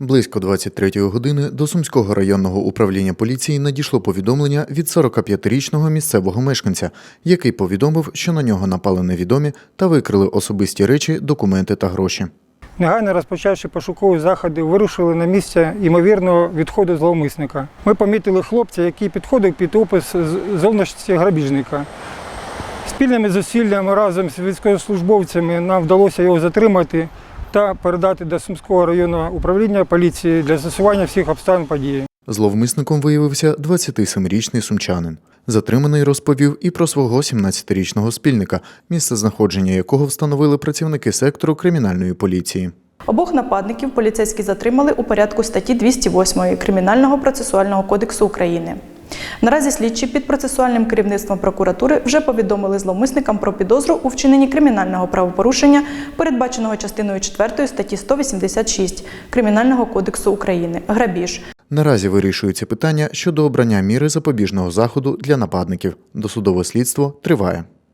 Близько 23-ї години до Сумського районного управління поліції надійшло повідомлення від 45-річного місцевого мешканця, який повідомив, що на нього напали невідомі та викрили особисті речі, документи та гроші. Негайно розпочавши пошукові заходи, вирушили на місце ймовірного відходу зловмисника. Ми помітили хлопця, який підходив під опис з- зовнішності грабіжника. Спільними зусиллями разом з військовослужбовцями нам вдалося його затримати та передати до Сумського районного управління поліції для з'ясування всіх обставин події. Зловмисником виявився 27-річний сумчанин. Затриманий розповів і про свого 17-річного спільника, місце знаходження якого встановили працівники сектору кримінальної поліції. Обох нападників поліцейські затримали у порядку статті 208 Кримінального процесуального кодексу України. Наразі слідчі під процесуальним керівництвом прокуратури вже повідомили зловмисникам про підозру у вчиненні кримінального правопорушення, передбаченого частиною 4 статті 186 Кримінального кодексу України грабіж. Наразі вирішується питання щодо обрання міри запобіжного заходу для нападників. Досудове слідство триває.